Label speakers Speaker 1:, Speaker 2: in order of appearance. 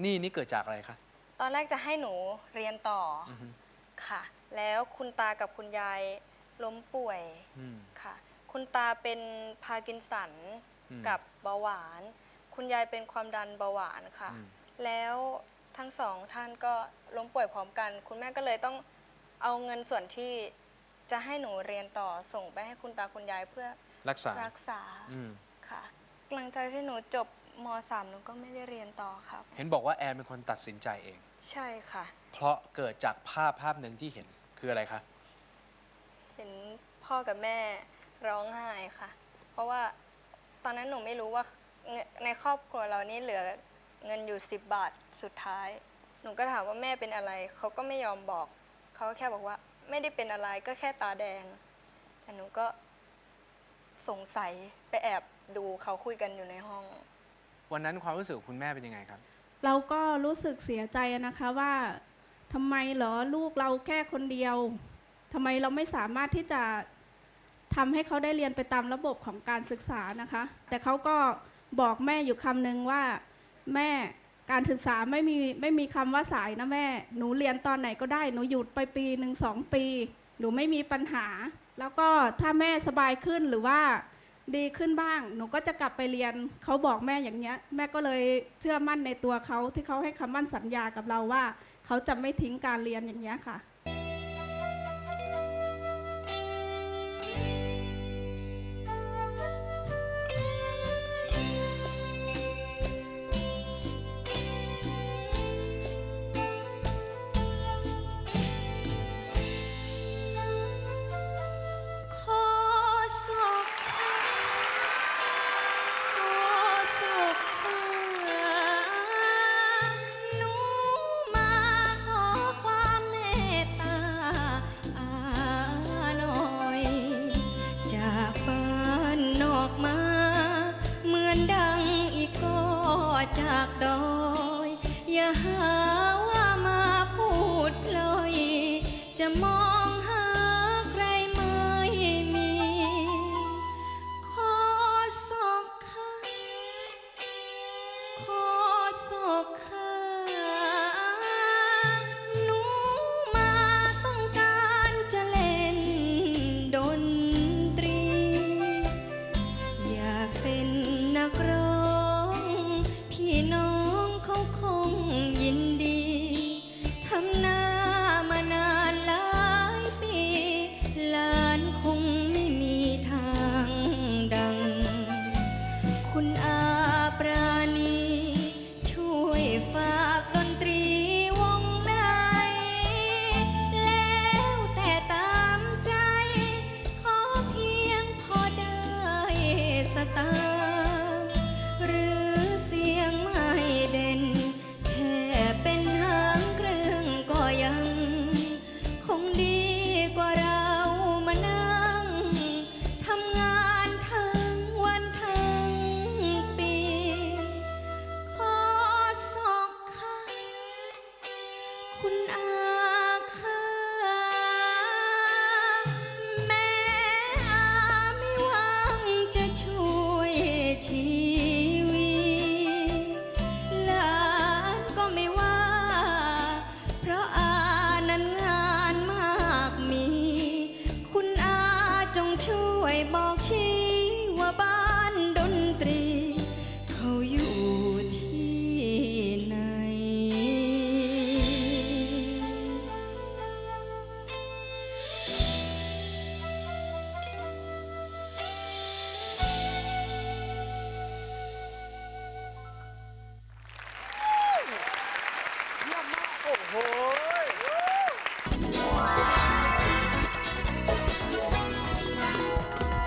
Speaker 1: หนี่นี่เกิดจากอะไรคะ
Speaker 2: ตอนแรกจะให้หนูเรียนต่ออ
Speaker 1: อฮึ
Speaker 2: ค่ะ แล้วคุณตากับคุณยายล้มป่วย
Speaker 1: อืม
Speaker 2: ค่ะ คุณตาเป็นพาร์กินสัน
Speaker 1: อืม
Speaker 2: กับเบาหวาน คุณยายเป็นความดันเบาหวานค่ะ
Speaker 1: อืม
Speaker 2: แล้วทั้งสองท่านก็ล้มป่วยพร้อมกัน คุณแม่ก็เลยต้องเอาเงินส่วนที่จะให้หนูเรียนต่อส่งไปให้คุณตาคุณยายเพื่อ
Speaker 1: รักษา
Speaker 2: รักษา
Speaker 1: อืม
Speaker 2: ค่ะหลังจากที่หนูจบ ม .3 หนูก็ไม่ได้เรียนต่อครับ
Speaker 1: เห็นบอกว่าแอนเป็นคนตัดสินใจเอง
Speaker 2: ใช่ค่ะ
Speaker 1: เพราะเกิดจากภาพภาพหนึ่งที่เห็นคืออะไรคะ
Speaker 2: เห็นพ่อกับแม่ร้องไห้ค่ะ เพราะว่าตอนนั้นหนูไม่รู้ว่าเงินในครอบครัวเรานี่เหลือเงินอยู่ 10 บาทสุดท้าย หนูก็ถามว่าแม่เป็นอะไร เขาก็ไม่ยอมบอก เขาแค่บอกว่าไม่ได้เป็นอะไรก็แค่ตาแดง แต่หนูก็สงสัยไปแอบดูเขาคุยกันอยู่ในห้อง
Speaker 1: วันนั้นความรู้สึกคุณแม่เป็นยังไงครับ
Speaker 3: เราก็รู้สึกเสียใจนะคะว่าทำไมเหรอลูกเราแค่คนเดียวทำไมเราไม่สามารถที่จะทำให้เขาได้เรียนไปตามระบบของการศึกษานะคะ แต่เขาก็บอกแม่อยู่คำนึงว่าแม่การศึกษาไม่มีไม่มีคำว่าสายนะแม่ หนูเรียนตอนไหนก็ได้ หนูหยุดไปปีหนึ่งสองปี หนูไม่มีปัญหา แล้วก็ถ้าแม่สบายขึ้นหรือว่า ดีขึ้นบ้าง หนูก็จะกลับไปเรียน เขาบอกแม่อย่างเงี้ย แม่ก็เลยเชื่อมั่นในตัวเขาที่เขาให้คำมั่นสัญญากับเราว่า เขาจะไม่ทิ้งการเรียนอย่างเงี้ยค่ะ
Speaker 2: จากดอย อย่าหาว่ามาพูดลอยจะมอง บอกชี้ว่าบ้านดนตรี เขาอยู่ที่ไหน เยี่ยมมากโอ้โห